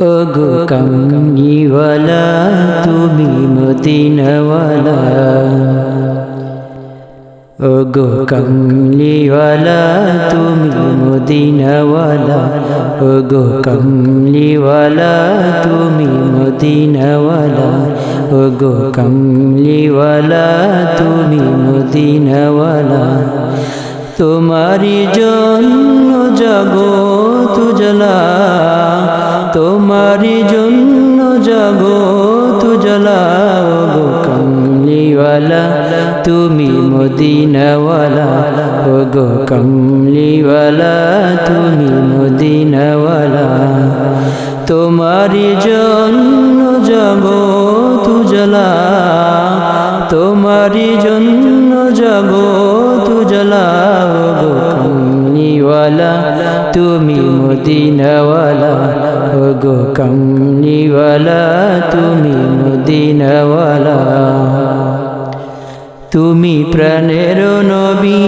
ওগো কামনিওয়ালা তুমি মদিনওয়ালা। ওগো কমলিওয়ালা তুমি মদিনওয়ালা। ওগো কমলিওয়ালা তুমি মদিনওয়ালা। ওগো কমলিওয়ালা তুমি মদিনওয়ালা। তোমারি জন্য জগৎ জ্বলা তোমারি জন্য জগৎ জ্বলা, ওগো কমলিওয়ালা, তুমি মদিনাওয়ালা গো কমলিওয়ালা, তুমি মদিনাওয়ালা। তোমারি জন্য জগৎ জ্বলা তোমারি জন্য জগৎ জ্বলা, ওগো কমলিওয়ালা তুমি মদিনাওয়ালা, ওগো কমলিওয়ালা তুমি মদিনাওয়ালা। তুমি প্রাণের নবী,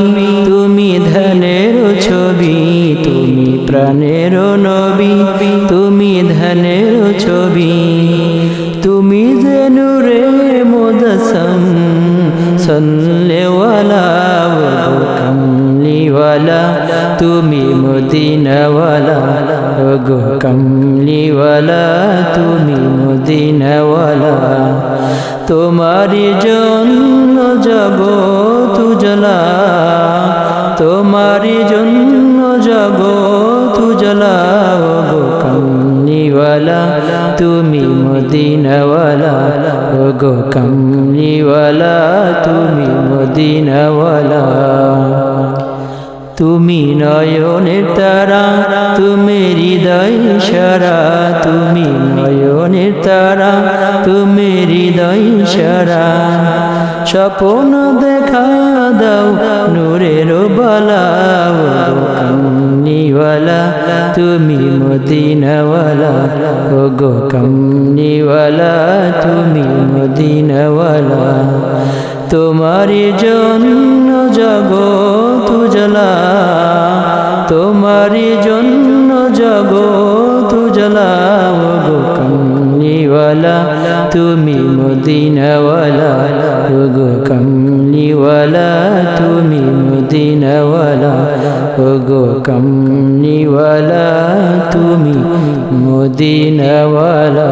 তুমি ধনের ছবি, তুমি প্রাণের নবী, তুমি ধনের ছবি। তুমি জেনুরে মোদসম সল্লেওয়ালা ওগো কমলিওয়ালা, তুমি মদিনাওয়ালা, ওগো কমলিওয়ালা, তুমি মদিনাওয়ালা তোমারি জন্য জগৎ জ্বলা তোমারি জন্য জগৎ জ্বলা ওগো কমলিওয়ালা, তুমি মদিনাওয়ালা, ওগো কমলিওয়ালা, তুমি মদিনাওয়ালা। তুমি নয়নের তারা, তুমি হৃদয় সারা, তুমি নয়নের তারা, তুমি হৃদয় সারা। স্বপ্ন দেখা দাও, নূরের বালা কমনিওয়ালা, তুমি মদিনাওয়ালা ওগো কমনিওয়ালা, তুমি মদিনাওয়ালা। তোমার জন্য জগৎ জ্বলা ওগো কমলিওয়ালা। তুমি মদিনাওয়ালা ওগো কমনিওয়ালা তুমি মদিনাওয়ালা ওগো কমনিওয়ালা তুমি মদিনাওয়ালা।